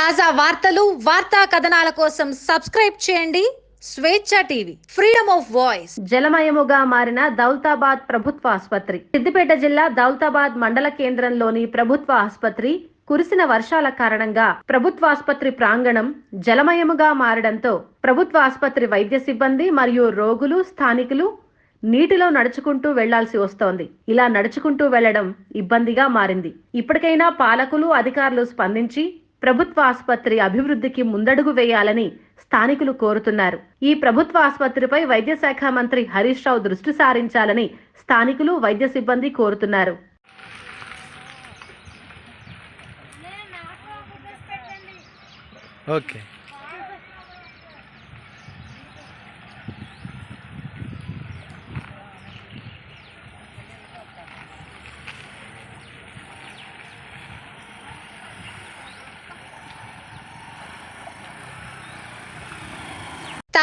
తాజా వార్తలు వార్తా కథనాల కోసం సబ్స్క్రైబ్ చేయండి Swecha TV. Freedom of voice జలమయముగా మారిన దౌలతాబాద్ ప్రభుత్వ ఆసుపత్రి. సిద్దిపేట జిల్లా దౌలతాబాద్ మండల కేంద్రంలోని ప్రభుత్వ ఆసుపత్రి కురిసిన వర్షాల కారణంగా ప్రభుత్వ ఆసుపత్రి ప్రాంగణం జలమయముగా మారడంతో ప్రభుత్వ ఆసుపత్రి వైద్య సిబ్బంది మరియు రోగులు స్థానికులు నీటిలో నడుచుకుంటూ వెళ్ళాల్సి వస్తోంది. ఇలా నడుచుకుంటూ వెళ్ళడం ఇబ్బందిగా మారింది. ఇప్పటికైనా పాలకులు అధికారులు స్పందించి ప్రభుత్వ ఆసుపత్రి అభివృద్ధికి ముందడుగు వేయాలని స్థానికులు కోరుతున్నారు. ఈ ప్రభుత్వ ఆసుపత్రిపై వైద్య శాఖ మంత్రి హరీష్ రావు దృష్టి సారించాలని స్థానికులు వైద్య సిబ్బంది కోరుతున్నారు. ఓకే.